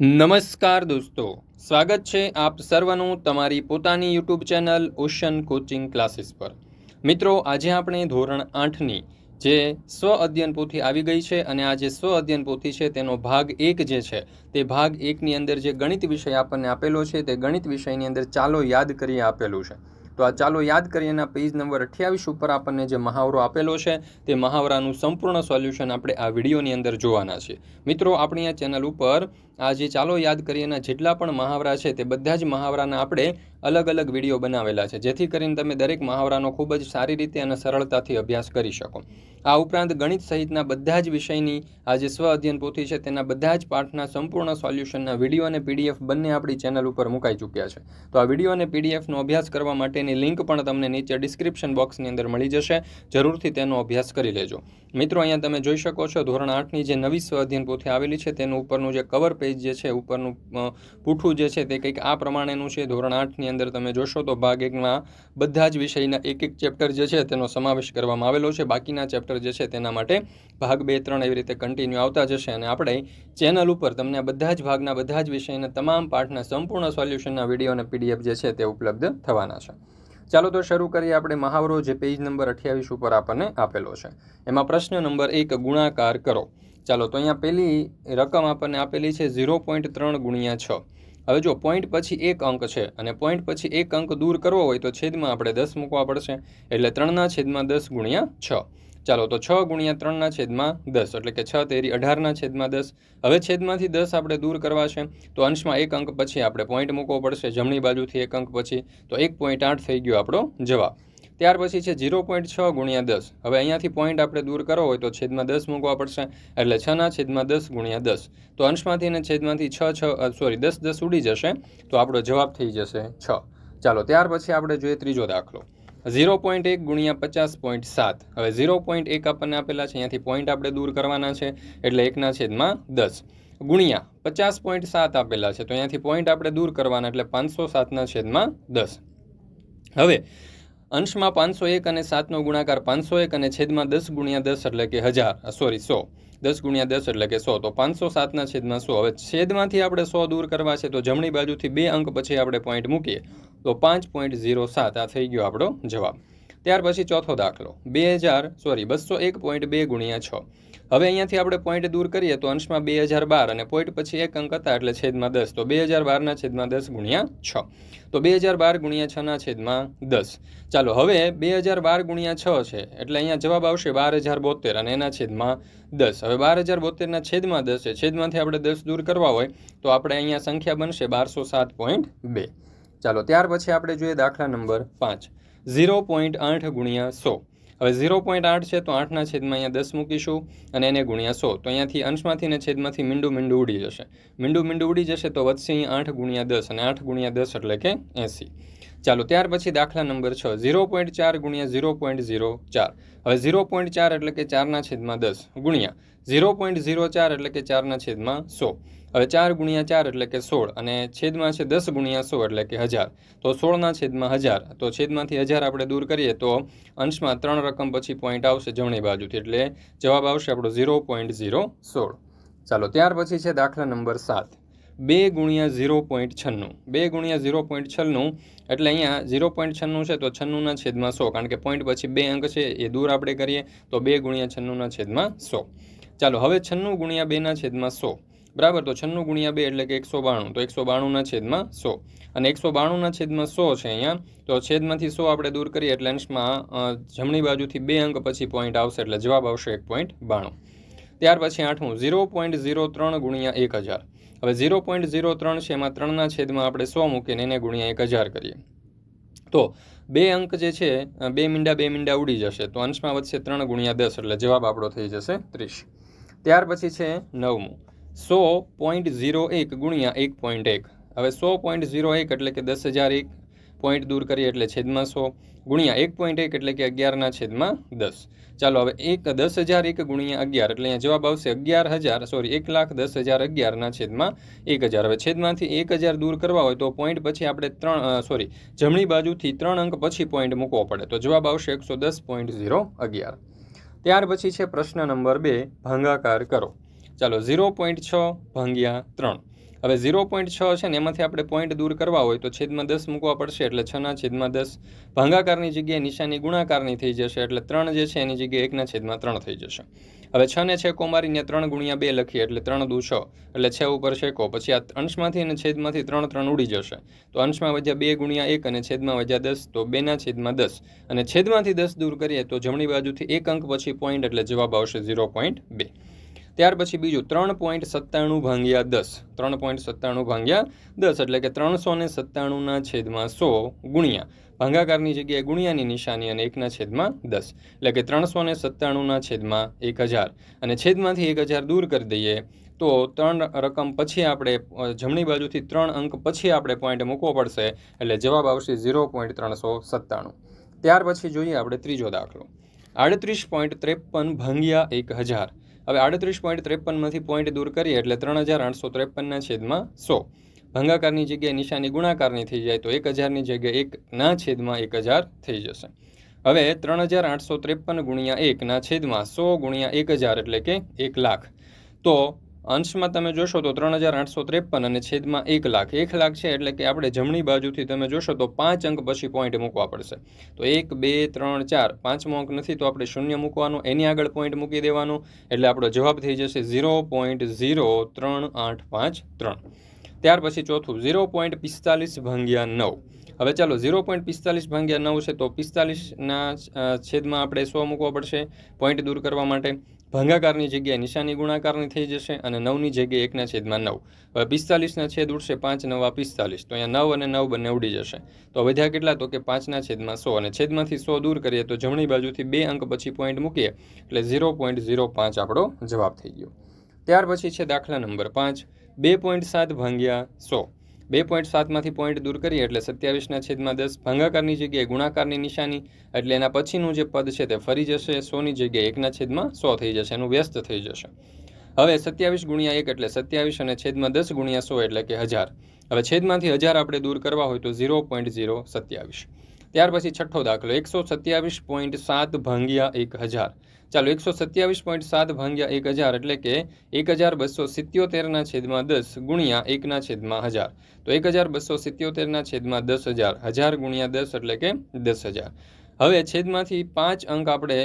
નમસ્કાર દોસ્તો, સ્વાગત છે આપ સર્વનું તમારી પોતાની YouTube channel ocean coaching classes પર. મિત્રો, આજે આપણે ધોરણ આઠની જે સ્વ અધ્યયન પોથી આવી ગઈ છે અને આ જે સ્વ અધ્યયન પોથી છે તેનો ભાગ એક જે છે, તે ભાગ એકની અંદર જે ગણિત વિષય આપણને આપેલો છે તે ગણિત વિષયની અંદર ચાલો યાદ કરીએ આપેલું છે. તો આ ચાલો યાદ કરીએના પેજ નંબર અઠ્યાવીસ ઉપર આપણને જે મહાવરો આપેલો છે તે મહાવરાનું સંપૂર્ણ સોલ્યુશન આપણે આ વિડીયોની અંદર જોવાના છે મિત્રો, આપણી આ ચેનલ ઉપર આ જે ચાલો યાદ કરીએના જેટલા પણ મહાવરા છે તે બધા જ મહાવરાના આપણે અલગ અલગ વીડિયો બનાવેલા છે. જેથી કરીને તમે દરેક મહાવરાનો ખૂબ જ સારી રીતે અને સરળતાથી અભ્યાસ કરી શકો. આ ઉપરાંત ગણિત સહિતના બધા જ વિષયની આ જે સ્વ અધ્યયન પોથી છે તેના બધા જ પાઠના સંપૂર્ણ સોલ્યુશનના વીડિયો અને પીડીએફ બંને આપણી ચેનલ ઉપર મુકાઈ ચૂક્યા છે. તો આ વીડિયો અને પીડીએફનો અભ્યાસ કરવા માટેની લિંક પણ તમને નીચે ડિસ્ક્રિપ્શન બોક્સની અંદર મળી જશે. જરૂરથી તેનો અભ્યાસ કરી લેજો. મિત્રો, અહીંયા તમે જોઈ શકો છો ધોરણ આઠની જે નવી સ્વ અધ્યયન પોથી આવેલી છે તેનું ઉપરનું જે કવર પેજ જે છે, ઉપરનું પૂઠું જે છે તે કંઈક આ પ્રમાણેનું છે. ધોરણ આઠની અંદર તમે જોશો તો ભાગ એકમાં બધા જ વિષયના એક એક ચેપ્ટર જે છે તેનો સમાવેશ કરવામાં આવેલો છે. બાકીના ચેપ્ટર જે છે તેના માટે ભાગ બે, ત્રણ એવી રીતે કન્ટિન્યુ આવતા જશે અને આપણે ચેનલ ઉપર તમને બધા જ ભાગના બધા જ વિષયના તમામ પાઠના સંપૂર્ણ સોલ્યુશનના વીડિયો અને પીડીએફ જે છે તે ઉપલબ્ધ થવાના છે. ચાલો તો શરૂ કરીએ આપણે મહાવરો જે પેજ નંબર અઠ્યાવીસ ઉપર આપણને આપેલો છે. એમાં પ્રશ્ન નંબર એક ગુણાકાર કરો. ચાલો, તો અહીંયા પહેલી રકમ આપણને આપેલી છે ઝીરો પોઈન્ટ ત્રણ ગુણ્યા છ. હવે જો પોઈન્ટ પછી એક અંક છે અને પોઈન્ટ પછી એક અંક દૂર કરવો હોય તો છેદમાં આપણે દસ મૂકવા પડશે, એટલે ત્રણના છેદમાં દસ ગુણ્યા છ. ચાલો, તો છ ગુણ્યા ત્રણના છેદમાં દસ, એટલે કે છ તેરી અઢારના છેદમાં દસ. હવે છેદમાંથી દસ આપણે દૂર કરવા છે, તો અંશમાં એક અંક પછી આપણે પોઈન્ટ મૂકવો પડશે, જમણી બાજુથી એક અંક પછી, તો એક પોઈન્ટ આઠ થઈ ગયો આપણો જવાબ. ત્યાર પછી છે ઝીરો પોઈન્ટ છ ગુણ્યા દસ. હવે અહીંયાથી પોઈન્ટ આપણે દૂર કરવો હોય તો છેદમાં દસ મૂકવા પડશે. એટલે છના છેદમાં દસ ગુણ્યા દસ. તો અંશમાંથી અને છેદમાંથી છ છ સોરી દસ દસ ઉડી જશે. તો આપણો જવાબ થઈ જશે છ. ચાલો, ત્યાર પછી આપણે જોઈએ ત્રીજો દાખલો. ઝીરો પોઈન્ટ એક ગુણ્યા પચાસ પોઈન્ટ સાત. હવે ઝીરો પોઈન્ટ એક આપણને આપેલા છે. અહીંયાથી પોઈન્ટ આપણે દૂર કરવાના છે. એટલે એકના છેદમાં દસ. ગુણ્યા પચાસ પોઈન્ટ સાત આપેલા છે. તો અહીંયાથી પોઈન્ટ આપણે દૂર કરવાના, એટલે પાંચસો સાતના છેદમાં દસ. હવે અંશમાં પાંચસો એક અને સાતનો ગુણાકાર પાંચસો એક અને છેદમાં દસ ગુણ્યા દસ એટલે કે હજાર. સોરી સો. દસ ગુણ્યા દસ એટલે કે સો. તો પાંચસો સાતના છેદમાં સો. હવે છેદમાંથી આપણે સો દૂર કરવા છે તો જમણી બાજુથી બે અંક પછી આપણે પોઈન્ટ મૂકીએ. તો પાંચ પોઈન્ટ ઝીરો સાત. આ થઈ ગયો આપણો જવાબ. ત્યાર પછી ચોથો દાખલો. બે હજાર સોરી બસો એક પોઈન્ટ બે ગુણ્યા છ. હવે અહીંયાથી આપણે પોઈન્ટ દૂર કરીએ તો અંશમાં બે હજાર બાર અને પોઈન્ટ પછી એક અંક હતા એટલે છેદમાં દસ. તો બે હજાર બારના છેદમાં દસ ગુણ્યા છ. તો બે હજાર બાર ગુણ્યા છના છેદમાં દસ. ચાલો, હવે બે હજાર બાર ગુણ્યા છ છે એટલે અહીંયા જવાબ આવશે બાર હજાર બોતેર અને એના છેદમાં દસ. હવે બાર હજાર બોતેરના છેદમાં દસ છે. છેદમાંથી આપણે દસ દૂર કરવા હોય તો આપણે અહીંયા સંખ્યા બનશે બારસો સાત પોઈન્ટ બે. ચાલો, ત્યાર પછી આપણે જોઈએ દાખલા નંબર પાંચ. ઝીરો પોઈન્ટ આઠ ગુણ્યા સો. હવે ઝીરો પોઈન્ટ આઠ છે તો આઠના છેદમાં અહીંયા દસ મૂકીશું અને એને ગુણ્યા સો. તો અહીંયાથી અંશમાંથી ને છેદમાંથી મીંડું મીંડું ઉડી જશે. મીંડું મીંડું ઉડી જશે તો વધશે અહીં આઠ ગુણ્યા દસ અને આઠ ગુણ્યા દસ એટલે કે એંસી. ચાલો, ત્યાર પછી દાખલા નંબર છ. ઝીરો પોઈન્ટ ચાર ગુણ્યા ઝીરો પોઈન્ટ ઝીરો ચાર. હવે ઝીરો પોઈન્ટ ચાર એટલે કે ચારના છેદમાં દસ ગુણ્યા. ઝીરો પોઈન્ટ ઝીરો ચાર એટલે કે ચારના છેદમાં સો. હવે ચાર ગુણ્યા ચાર એટલે કે સોળ અને છેદમાં છે દસ ગુણ્યા સો એટલે કે હજાર. તો સોળના છેદમાં હજાર. તો છેદમાંથી હજાર આપણે દૂર કરીએ તો અંશમાં ત્રણ રકમ પછી પોઈન્ટ આવશે જમણી બાજુથી એટલે જવાબ આવશે આપણો ઝીરો પોઈન્ટ ઝીરો સોળ. ચાલો, ત્યાર પછી છે દાખલા નંબર સાત. બે ગુણ્યા ઝીરો પોઈન્ટ છન્નું. બે ગુણ્યા ઝીરો પોઈન્ટ છન્નું એટલે અહીંયા ઝીરો પોઈન્ટ છન્નું છે તો છન્નુંના છેદમાં સો. કારણ કે પોઈન્ટ પછી બે અંક છે એ દૂર આપણે કરીએ તો બે ગુણ્યા છન્નુંના છેદમાં સો. ચાલો, હવે છન્નું ગુણ્યા બેના છેદમાં સો. બરાબર, તો છન્નું ગુણ્યા બે એટલે કે એકસો બાણું, તો એકસો બાણુંના છેદમાં સો. અને એકસો બાણુંના છેદમાં સો છે અહીંયા, તો છેદમાંથી સો આપણે દૂર કરીએ એટલે અંશમાં જમણી બાજુથી બે અંક પછી પોઈન્ટ આવશે એટલે જવાબ આવશે એક પોઈન્ટ બાણું. ત્યાર પછી આઠમું, ઝીરો પોઈન્ટ ઝીરો ત્રણ ગુણ્યા એક હજાર. હવે ઝીરો પોઈન્ટ ઝીરો ત્રણ છે, એમાં ત્રણના છેદમાં આપણે સો મૂકીને એને ગુણ્યા એક હજાર કરીએ. તો બે અંક જે છે બે મીંડા બે મીંડા ઉડી જશે. તો અંશમાં વધશે ત્રણ ગુણ્યા દસ એટલે જવાબ આપણો થઈ જશે ત્રીસ. ત્યાર પછી છે નવમું. સો પોઈન્ટ ઝીરો એક ગુણ્યા એક પોઈન્ટ એક. હવે સો પોઈન્ટ ઝીરો એક એટલે કે દસ હજાર એક પોઈન્ટ દૂર કરીએ એટલે છેદમાં સો ગુણ્યા એક પોઈન્ટ એક એટલે કે અગિયારના છેદમાં દસ. ચાલો હવે એક દસ હજાર એક ગુણ્યા અગિયાર એટલે અહીંયા જવાબ આવશે અગિયાર હજાર સોરી એક લાખ દસ હજાર અગિયારના છેદમાં એક હજાર. હવે છેદમાંથી એક હજાર દૂર કરવા હોય તો પોઈન્ટ પછી આપણે ત્રણ સોરી જમણી બાજુથી ત્રણ અંક પછી પોઈન્ટ મૂકવો પડે. તો જવાબ આવશે એકસો દસ પોઈન્ટ ઝીરો અગિયાર. ત્યાર પછી છે પ્રશ્ન નંબર બે, ભાંગાકાર કરો. ચાલો ઝીરો પોઈન્ટ છ ભાંગ્યા ત્રણ. હવે ઝીરો પોઈન્ટ છ છે ને એમાંથી આપણે પોઈન્ટ દૂર કરવા હોય તો છેદમાં દસ મૂકવા પડશે એટલે છના છેદમાં દસ. ભાંગાકારની જગ્યાએ નિશાની ગુણાકારની થઈ જશે એટલે ત્રણ જે છે એની જગ્યાએ એકના છેદમાં ત્રણ થઈ જશે. હવે છ ને છેકો મારીને ત્રણ ગુણ્યા બે લખીએ એટલે ત્રણ દુ છ. એટલે છ ઉપર છેકો, પછી આ અંશમાંથી અને છેદમાંથી ત્રણ ત્રણ ઉડી જશે. તો અંશમાં વધ્યા બે ગુણ્યા એક અને છેદમાં વધ્યા દસ, તો બેના છેદમાં દસ. અને છેદમાંથી દસ દૂર કરીએ તો જમણી બાજુથી એક અંક પછી પોઈન્ટ એટલે જવાબ આવશે ઝીરો પોઈન્ટ બે. ત્યાર પછી બીજું ત્રણ પોઈન્ટ સત્તાણું ભાંગ્યા દસ. ત્રણ પોઈન્ટ સત્તાણું ભાંગ્યા દસ એટલે કે ત્રણસો ને સત્તાણુંના છેદમાં સો ગુણ્યા. ભાંગાકારની જગ્યાએ ગુણ્યાની નિશાની અને એકના છેદમાં દસ. એટલે કે ત્રણસો ને સત્તાણુંના છેદમાં એક હજાર. અને છેદમાંથી એક હજાર દૂર કરી દઈએ તો ત્રણ રકમ પછી આપણે જમણી બાજુથી ત્રણ અંક પછી આપણે પોઈન્ટ મૂકવો પડશે એટલે જવાબ આવશે ઝીરો પોઈન્ટ ત્રણસો સત્તાણું. ત્યાર પછી જોઈએ આપણે ત્રીજો દાખલો. આડત્રીસ પોઈન્ટ ત્રેપન ભાંગ્યા એક હજાર. હવે આડત્રીસ પોઈન્ટ ત્રેપનમાંથી પોઈન્ટ દૂર કરીએ એટલે ત્રણ હજાર આઠસો ત્રેપનના છેદમાં સો. ભંગાકારની જગ્યાએ નિશાની ગુણાકારની થઈ જાય તો એક હજારની જગ્યાએ એકના છેદમાં એક હજાર થઈ જશે. હવે ત્રણ હજાર આઠસો ત્રેપન ગુણ્યા એકના છેદમાં સો ગુણ્યા એક હજાર એટલે કે એક લાખ. તો અંશમાં તમે જોશો તો ત્રણ હજાર આઠસો ત્રેપન અને છેદમાં એક લાખ. એક લાખ છે એટલે કે આપણે જમણી બાજુથી તમે જોશો તો પાંચ અંક પછી પોઈન્ટ મૂકવા પડશે. તો એક, બે, ત્રણ, ચાર. પાંચમો અંક નથી તો આપણે શૂન્ય મૂકવાનું. એની આગળ પોઈન્ટ મૂકી દેવાનું. એટલે આપણો જવાબ થઈ જશે ઝીરો પોઈન્ટ ઝીરો ત્રણ આઠ પાંચ ત્રણ. ત્યાર પછી ચોથું ઝીરો પોઈન્ટ પિસ્તાલીસ ભાંગ્યા નવ. હવે ચાલો ઝીરો પોઈન્ટ પિસ્તાલીસ ભાંગ્યા નવ છે તો પિસ્તાલીસના છેદમાં આપણે સો મૂકવો પડશે પોઈન્ટ દૂર કરવા માટે. ભાંગાકારની જગ્યાએ નિશાની ગુણાકારની થઈ જશે અને નવની જગ્યાએ એકના છેદમાં નવ. હવે પિસ્તાલીસના છેદ ઉડશે પાંચ નવા પિસ્તાલીસ. તો અહીંયા નવ અને નવ બંને ઉડી જશે. તો વધ્યા કેટલા? તો કે પાંચના છેદમાં સો. અને છેદમાંથી સો દૂર કરીએ તો જમણી બાજુથી બે અંક પછી પોઈન્ટ મૂકીએ, એટલે ઝીરો પોઈન્ટ ઝીરો પાંચ આપણો જવાબ થઈ ગયો. ત્યાર પછી છે દાખલા નંબર પાંચ. બે પોઈન્ટ સાત ભાંગ્યા સો. બે પોઈન્ટ સાતમાંથી પોઈન્ટ દૂર કરીએ એટલે સત્યાવીસના છેદમાં દસ. ભાંગાકારની જગ્યાએ ગુણાકારની નિશાની એટલે એના પછીનું જે પદ છે તે ફરી જશે. સોની જગ્યાએ એકના છેદમાં સો થઈ જશે એનું વ્યસ્ત થઈ જશે. હવે સત્યાવીસ ગુણ્યા એક એટલે સત્યાવીસ અને છેદમાં દસ ગુણ્યા સો એટલે કે હજાર. હવે છેદમાંથી હજાર આપણે દૂર કરવા હોય તો ઝીરો પોઈન્ટ ઝીરો સત્યાવીસ. ત્યાર પછી છઠ્ઠો દાખલો, એકસો સત્યાવીસ પોઈન્ટ સાત ભાંગ્યા એક હજાર. ચાલો, એકસો સત્યાવીસ પોઈન્ટ સાત ભાંગ્યા એક હજાર એટલે કે એક હજાર બસો સિત્યોતેરના છેદમાં દસ ગુણ્યા એકના છેદમાં હજાર. તો એક હજાર બસો સિત્યોતેરના છેદમાં દસ હજાર. હજાર ગુણ્યા દસ એટલે કે દસ હજાર. હવે છેદમાંથી પાંચ અંક આપણે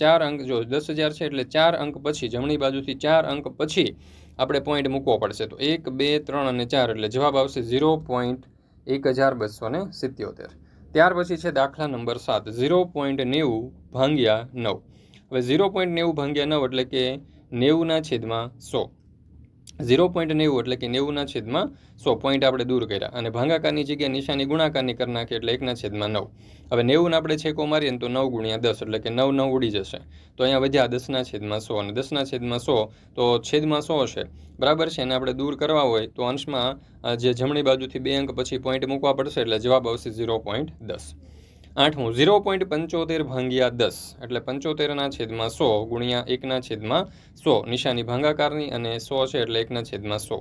ચાર અંક, જો દસ હજાર છે એટલે ચાર અંક પછી, જમણી બાજુથી ચાર અંક પછી આપણે પોઈન્ટ મૂકવો પડશે. તો એક, બે, ત્રણ અને ચાર એટલે જવાબ આવશે ઝીરો પોઈન્ટ એક હજાર બસો ને સિત્યોતેર. ત્યાર પછી છે દાખલા નંબર સાત, ઝીરો પોઈન્ટ નેવું ભાંગ્યા નવ. હવે ઝીરો પોઈન્ટ નેવું ભાંગ્યા નવ એટલે કે નેવુંના છેદમાં સો. ઝીરો પોઈન્ટ નેવું એટલે કે નેવુંના છેદમાં સો પોઈન્ટ આપણે દૂર કર્યા અને ભાંગાકારની જગ્યાએ નિશાની ગુણાકારની કરી નાખી એટલે એકના છેદમાં નવ. હવે નેવું આપણે છેકો મારીએ તો નવ ગુણ્યા દસ એટલે કે નવ નવ ઉડી જશે. તો અહીંયા વધ્યા દસના છેદમાં સો અને દસના છેદમાં સો, તો છેદમાં સો છે બરાબર છે? એને આપણે દૂર કરવા હોય તો અંશમાં જે જમણી બાજુથી બે અંક પછી પોઈન્ટ મૂકવા પડશે એટલે જવાબ આવશે ઝીરો પોઈન્ટ દસ. આઠમું, ઝીરો પોઈન્ટ પંચોતેર ભાંગ્યા દસ. એટલે પંચોતેરના છેદમાં સો ગુણ્યા એકના છેદમાં સો. નિશાની ભાંગાકારની અને સો છે એટલે એકના છેદમાં સો.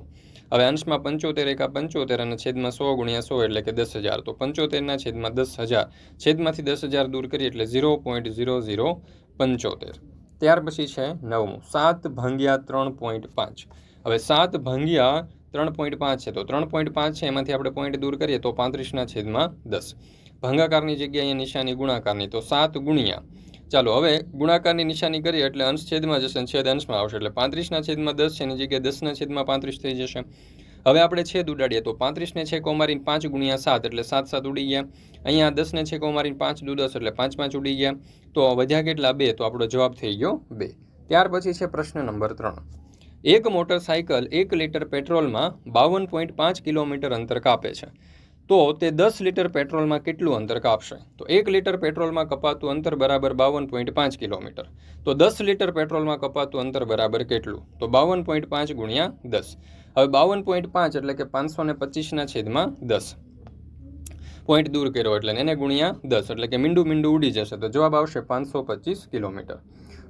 હવે અંશમાં પંચોતેર એકા પંચોતેર અને છેદમાં સો ગુણ્યા સો એટલે કે દસ હજાર. તો પંચોતેરના છેદમાં દસ હજાર. છેદમાંથી દસ હજાર દૂર કરીએ એટલે ઝીરો પોઈન્ટ ઝીરો ઝીરો પંચોતેર. ત્યાર પછી છે નવમું, સાત ભાંગ્યા ત્રણ પોઈન્ટ પાંચ. હવે સાત ભાંગ્યા ત્રણ પોઈન્ટ પાંચ છે. તો ત્રણ પોઈન્ટ પાંચ છે, એમાંથી આપણે પોઈન્ટ દૂર કરીએ તો પાંત્રીસના છેદમાં દસ. ભાંગાકારની જગ્યાએ નિશાની ગુણાકારની. તો સાત ગુણ્યા. ચાલો, હવે ગુણાકારની નિશાની કરીએ એટલે અંશ છેદમાં જશે અને છેદ અંશમાં આવશે. એટલે પાંત્રીસના છેદમાં દસ છે એની જગ્યાએ દસના છેદમાં પાંત્રીસ થઈ જશે. હવે આપણે છેદ ઉડાડીએ તો પાંત્રીસને છે કોમારીને પાંચ ગુણ્યા સાત એટલે સાત સાત ઉડી ગયા. અહીંયા દસને છે કોમારીને પાંચ દુ દસ એટલે પાંચ પાંચ ઉડી ગયા. તો વધ્યા કેટલા? બે. તો આપણો જવાબ થઈ ગયો બે. ત્યાર પછી છે પ્રશ્ન નંબર ત્રણ. એક મોટરસાયકલ એક લીટર પેટ્રોલમાં બાવન પોઈન્ટ પાંચ કિલોમીટર અંતર કાપે છે. તો તે દસ લીટર પેટ્રોલમાં કેટલું અંતર કાપશે? તો એક લીટર પેટ્રોલમાં કપાતું અંતર બરાબર બાવન પોઈન્ટ પાંચ કિલોમીટર. તો દસ લીટર પેટ્રોલમાં કપાતું અંતર બરાબર કેટલું? તો બાવન પોઈન્ટ પાંચ ગુણ્યા દસ. હવે બાવન પોઈન્ટ પાંચ એટલે કે પાંચસો ને પચીસના છેદમાં દસ. પોઈન્ટ દૂર કર્યો એટલે એને ગુણ્યા દસ. એટલે કે મીંડું મીંડું ઉડી જશે. તો જવાબ આવશે પાંચસો પચીસ કિલોમીટર.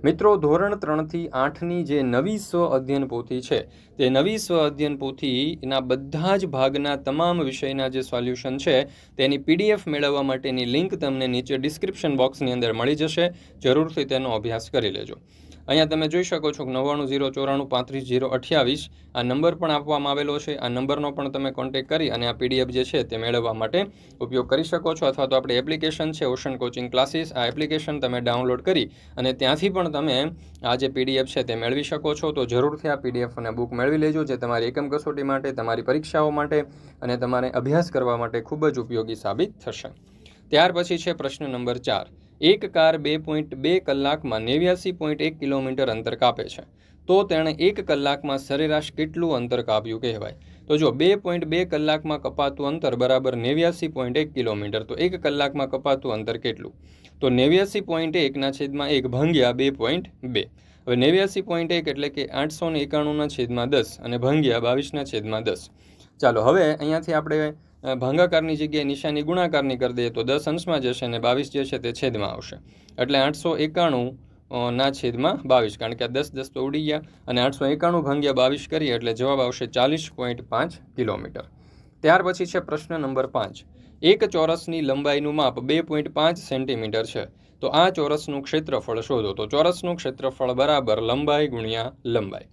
મિત્રો, ધોરણ ત્રણથી આઠની જે નવી સ્વ અધ્યયન પોથી છે, તે નવી સ્વ અધ્યયન પોથીના બધા જ ભાગના તમામ વિષયના જે સોલ્યુશન છે, તેની પીડીએફ મેળવવા માટેની લિંક તમને નીચે ડિસ્ક્રિપ્શન બોક્સની અંદર મળી જશે. જરૂરથી તેનો અભ્યાસ કરી લેજો. અહીંયા તમે જોઈ શકો છો કે નવ્વાણું ઝીરો ચોરાણું પાંત્રીસ ઝીરો અઠ્યાવીસ આ નંબર પણ આપવામાં આવેલો છે. આ નંબરનો પણ તમે કોન્ટેક્ટ કરી અને આ પીડીએફ જે છે તે મેળવવા માટે ઉપયોગ કરી શકો છો અથવા તો આપણી એપ્લિકેશન છે ઓશન કોચિંગ ક્લાસીસ આ એપ્લિકેશન તમે ડાઉનલોડ કરી અને ત્યાંથી પણ તમે આ જે પીડીએફ છે તે મેળવી શકો છો. તો જરૂરથી આ પીડીએફ અને બુક મેળવી લેજો, જે તમારી એકમ કસોટી માટે, તમારી પરીક્ષાઓ માટે અને તમારે અભ્યાસ કરવા માટે ખૂબ જ ઉપયોગી સાબિત થશે. ત્યાર પછી છે પ્રશ્ન નંબર ચાર. એક કાર બે પોઈન્ટ બે કલાકમાં નેવ્યાસી પોઈન્ટ એક કિલોમીટર અંતર કાપે છે. તો તેણે એક કલાકમાં સરેરાશ કેટલું અંતર કાપ્યું કહેવાય? તો જો બે પોઈન્ટ બે કલાકમાં કપાતું અંતર બરાબર નેવ્યાસી પોઈન્ટ એક કિલોમીટર, તો એક કલાકમાં કપાતું અંતર કેટલું? તો નેવ્યાસી પોઈન્ટ એકના છેદમાં એક ભાંગ્યા બે પોઈન્ટ બે. હવે નેવ્યાસી પોઈન્ટ એક એટલે કે આઠસો ને એકાણુંના છેદમાં દસ અને ભાંગ્યા બાવીસના છેદમાં દસ. ચાલો, હવે અહીંયાથી આપણે ભાગાકારની જગ્યાએ નિશાની ગુણાકારની કરી દઈએ તો દસ અંશમાં જશે અને બાવીસ જે છે તે છેદમાં આવશે. એટલે આઠસો એકાણું ના છેદમાં બાવીસ, કારણ કે આ દસ દસ તો ઉડી ગયા અને આઠસો એકાણું ભાંગ્યા બાવીસ કરીએ એટલે જવાબ આવશે ચાલીસ પોઈન્ટ પાંચ કિલોમીટર. ત્યાર પછી છે પ્રશ્ન નંબર પાંચ. એક ચોરસની લંબાઈનું માપ બે પોઈન્ટ પાંચ સેન્ટીમીટર છે. તો આ ચોરસનું ક્ષેત્રફળ શોધો. તો ચોરસનું ક્ષેત્રફળ બરાબર લંબાઈ ગુણ્યા લંબાઈ.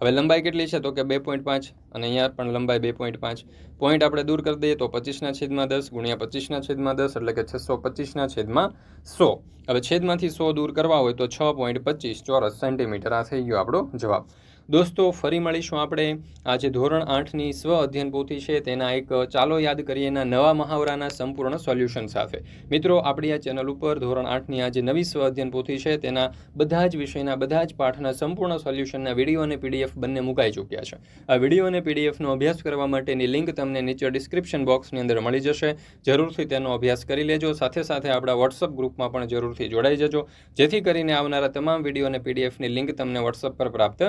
હવે લંબાઈ કેટલી છે? તો કે બે પોઈન્ટ પાંચ અને અહીંયા પણ લંબાઈ બે પોઈન્ટ પાંચ. પોઈન્ટ આપણે દૂર કરી દઈએ તો પચીસના છેદમાં દસ ગુણ્યા પચીસના છેદમાં દસ એટલે કે છસો પચીસના છેદમાં સો. હવે છેદમાંથી સો દૂર કરવા હોય તો છ પોઈન્ટ પચીસ ચોરસ સેન્ટીમીટર આ થઈ ગયો આપણો જવાબ. દોસ્તો, ફરી મળીશું આપણે. આજે ધોરણ આઠની સ્વ અધ્યયન પોથી છે. તેના એક ચાલો યાદ કરીએના નવા મહાવરાના સંપૂર્ણ સોલ્યુશન સાથે. મિત્રો, આપણી આ ચેનલ ઉપર ધોરણ આઠની આજે નવી સ્વ અધ્યયન પોથી છે. તેના બધા જ વિષયના, બધા જ પાઠના સંપૂર્ણ સોલ્યુશનના વીડિયો અને પીડીએફ બંને મુકાઈ ચૂક્યા છે. આ વીડિયો અને પીડીએફનો અભ્યાસ કરવા માટેની લિંક તમને નીચે ડિસ્ક્રિપ્શન બોક્સની અંદર મળી જશે. જરૂરથી તેનો અભ્યાસ કરી લેજો. સાથે સાથે આપણા વોટ્સઅપ ગ્રુપમાં પણ જરૂરથી જોડાઈ જજો. જેથી કરીને આવનારા તમામ વીડિયો અને પીડીએફની લિંક તમને વોટ્સઅપ પર પ્રાપ્ત